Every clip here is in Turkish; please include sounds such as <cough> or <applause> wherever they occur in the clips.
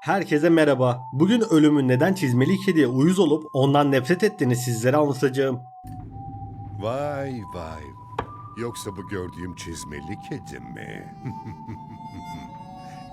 Herkese merhaba. Bugün ölümün neden çizmeli kediye uyuz olup ondan nefret ettiğini sizlere anlatacağım. Vay vay. Yoksa bu gördüğüm çizmeli kedi mi? <laughs>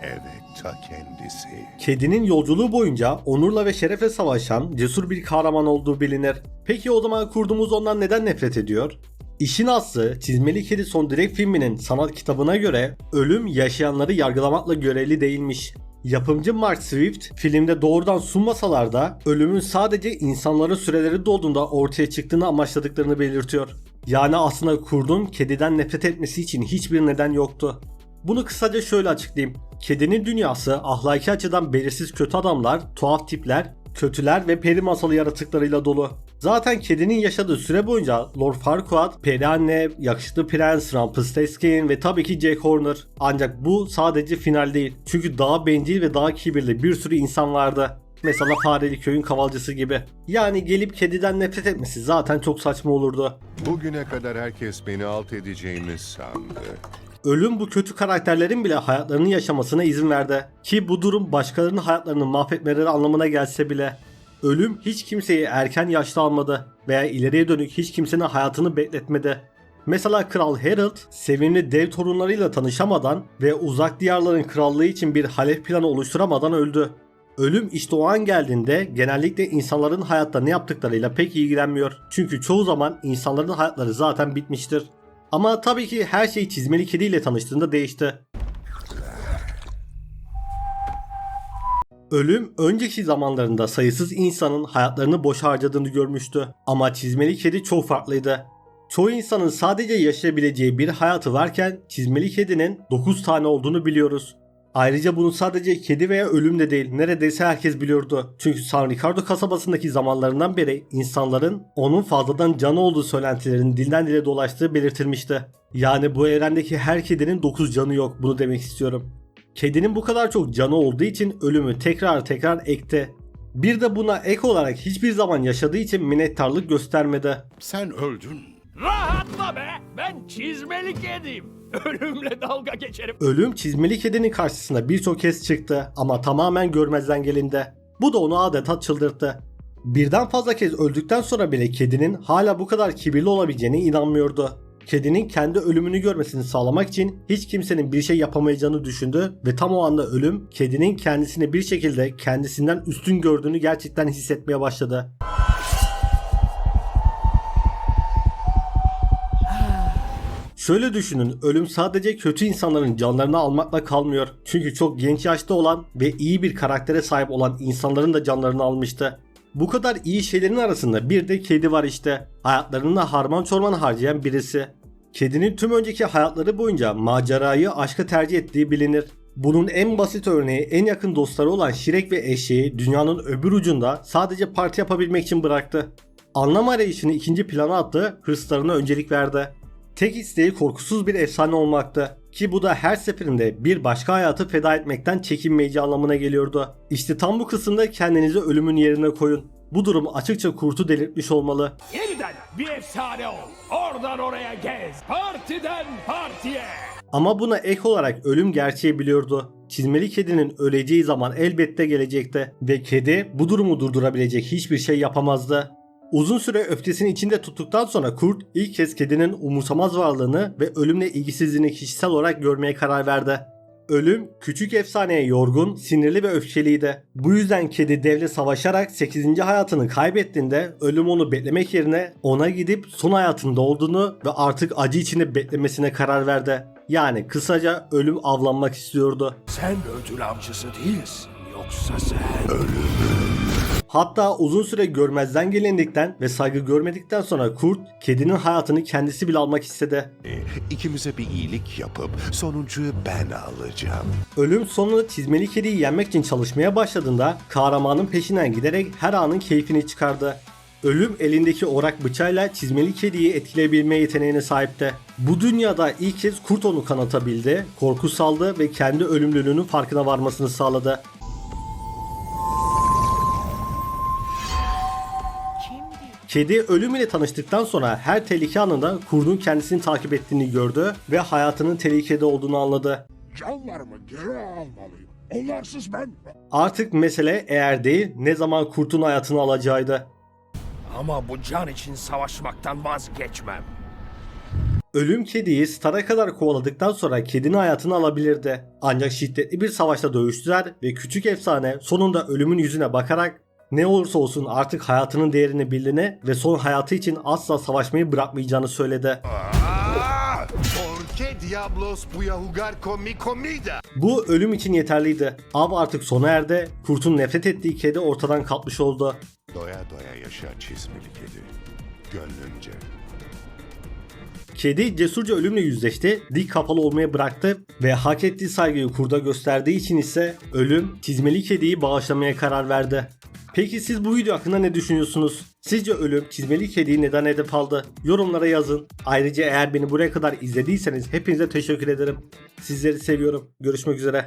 evet, ta kendisi. Kedinin yolculuğu boyunca onurla ve şerefle savaşan cesur bir kahraman olduğu bilinir. Peki o zaman kurduğumuz ondan neden nefret ediyor? İşin aslı Çizmeli Kedi Son Direkt filminin sanat kitabına göre ölüm yaşayanları yargılamakla görevli değilmiş. Yapımcı Mark Swift filmde doğrudan sunmasalar da ölümün sadece insanların süreleri dolduğunda ortaya çıktığını amaçladıklarını belirtiyor. Yani aslında kurdun kediden nefret etmesi için hiçbir neden yoktu. Bunu kısaca şöyle açıklayayım. Kedinin dünyası ahlaki açıdan belirsiz kötü adamlar, tuhaf tipler, kötüler ve peri masalı yaratıklarıyla dolu. Zaten kedinin yaşadığı süre boyunca Lord Farquaad, Peri Anne, Yakışıklı Prens, Rumpelstiltskin ve tabii ki Jack Horner. Ancak bu sadece final değil. Çünkü daha bencil ve daha kibirli bir sürü insan vardı. Mesela Fareli Köy'ün kavalcısı gibi. Yani gelip kediden nefret etmesi zaten çok saçma olurdu. Bugüne kadar herkes beni alt edeceğimi sandı. Ölüm bu kötü karakterlerin bile hayatlarını yaşamasına izin verdi. Ki bu durum başkalarının hayatlarını mahvetmeleri anlamına gelse bile. Ölüm hiç kimseyi erken yaşta almadı veya ileriye dönük hiç kimsenin hayatını bekletmedi. Mesela Kral Harold sevimli dev torunlarıyla tanışamadan ve uzak diyarların krallığı için bir halef planı oluşturamadan öldü. Ölüm işte o an geldiğinde genellikle insanların hayatta ne yaptıklarıyla pek ilgilenmiyor. Çünkü çoğu zaman insanların hayatları zaten bitmiştir. Ama tabii ki her şey çizmeli kediyle tanıştığında değişti. Ölüm önceki zamanlarında sayısız insanın hayatlarını boş harcadığını görmüştü. Ama çizmeli kedi çok farklıydı. Çoğu insanın sadece yaşayabileceği bir hayatı varken çizmeli kedinin 9 tane olduğunu biliyoruz. Ayrıca bunu sadece kedi veya ölüm de değil neredeyse herkes biliyordu. Çünkü San Ricardo kasabasındaki zamanlarından beri insanların onun fazladan canı olduğu söylentilerin dilden dile dolaştığı belirtilmişti. Yani bu evrendeki her kedinin 9 canı yok bunu demek istiyorum. Kedinin bu kadar çok canı olduğu için ölümü tekrar tekrar ekti. Bir de buna ek olarak hiçbir zaman yaşadığı için minnettarlık göstermedi. Sen öldün. Rahatla be! Ben çizmeli kediyim. Ölümle dalga geçerim. Ölüm çizmeli kedinin karşısına birçok kez çıktı ama tamamen görmezden gelindi. Bu da onu adeta çıldırttı. Birden fazla kez öldükten sonra bile kedinin hala bu kadar kibirli olabileceğine inanmıyordu. Kedinin kendi ölümünü görmesini sağlamak için hiç kimsenin bir şey yapamayacağını düşündü ve tam o anda ölüm kedinin kendisini bir şekilde kendisinden üstün gördüğünü gerçekten hissetmeye başladı. Şöyle düşünün, ölüm sadece kötü insanların canlarını almakla kalmıyor. Çünkü çok genç yaşta olan ve iyi bir karaktere sahip olan insanların da canlarını almıştı. Bu kadar iyi şeylerin arasında bir de kedi var işte. Hayatlarını harman çorman harcayan birisi. Kedinin tüm önceki hayatları boyunca macerayı aşka tercih ettiği bilinir. Bunun en basit örneği en yakın dostları olan Şirek ve eşeği dünyanın öbür ucunda sadece parti yapabilmek için bıraktı. Anlam arayışını ikinci plana attı, hırslarına öncelik verdi. Tek isteği korkusuz bir efsane olmaktı. Ki bu da her seferinde bir başka hayatı feda etmekten çekinmeyeceği anlamına geliyordu. İşte tam bu kısımda kendinizi ölümün yerine koyun. Bu durum açıkça kurtu delirtmiş olmalı. Yeniden bir efsane ol. Oradan oraya gez. Partiden partiye. Ama buna ek olarak ölüm gerçeği biliyordu. Çizmeli kedinin öleceği zaman elbette gelecekti ve kedi bu durumu durdurabilecek hiçbir şey yapamazdı. Uzun süre öfkesini içinde tuttuktan sonra kurt ilk kez kedinin umursamaz varlığını ve ölümle ilgisizliğini kişisel olarak görmeye karar verdi. Ölüm küçük efsaneye yorgun, sinirli ve öfkeliydi. Bu yüzden kedi devle savaşarak 8. hayatını kaybettiğinde ölüm onu beklemek yerine ona gidip son hayatında olduğunu ve artık acı içinde beklemesine karar verdi. Yani kısaca ölüm avlanmak istiyordu. Sen ödül avcısı değilsin. Yoksa sen... Hatta uzun süre görmezden gelindikten ve saygı görmedikten sonra kurt kedinin hayatını kendisi bile almak istedi. İkimize bir iyilik yapıp sonuncuyu ben alacağım. Ölüm sonunda çizmeli kediyi yenmek için çalışmaya başladığında kahramanın peşinden giderek her anın keyfini çıkardı. Ölüm elindeki orak bıçağıyla çizmeli kediyi etkileyebilme yeteneğine sahipti. Bu dünyada ilk kez kurt onu kanatabildi, korku saldı ve kendi ölümlülüğünün farkına varmasını sağladı. Kedi ölüm ile tanıştıktan sonra her tehlike anında kurdun kendisini takip ettiğini gördü ve hayatının tehlikede olduğunu anladı. Canlarımı geri almalıyım. Onlarsız ben. Artık mesele eğer değil ne zaman kurtun hayatını alacağıydı. Ama bu can için savaşmaktan vazgeçmem. Ölüm kediyi Star'a kadar kovaladıktan sonra kedinin hayatını alabilirdi. Ancak şiddetli bir savaşta dövüştüler ve küçük efsane sonunda ölümün yüzüne bakarak ne olursa olsun artık hayatının değerini bildiğini ve son hayatı için asla savaşmayı bırakmayacağını söyledi. Bu ölüm için yeterliydi. Av artık sona erdi. Kurtun nefret ettiği kedi ortadan kalkmış oldu. Doya doya yaşa çizmeli kedi. Gönlünce. Kedi cesurca ölümle yüzleşti, dik kapalı olmayı bıraktı ve hak ettiği saygıyı kurda gösterdiği için ise ölüm çizmeli kediyi bağışlamaya karar verdi. Peki siz bu video hakkında ne düşünüyorsunuz? Sizce ölüm çizmeli kediyi neden hedef aldı? Yorumlara yazın. Ayrıca eğer beni buraya kadar izlediyseniz hepinize teşekkür ederim. Sizleri seviyorum. Görüşmek üzere.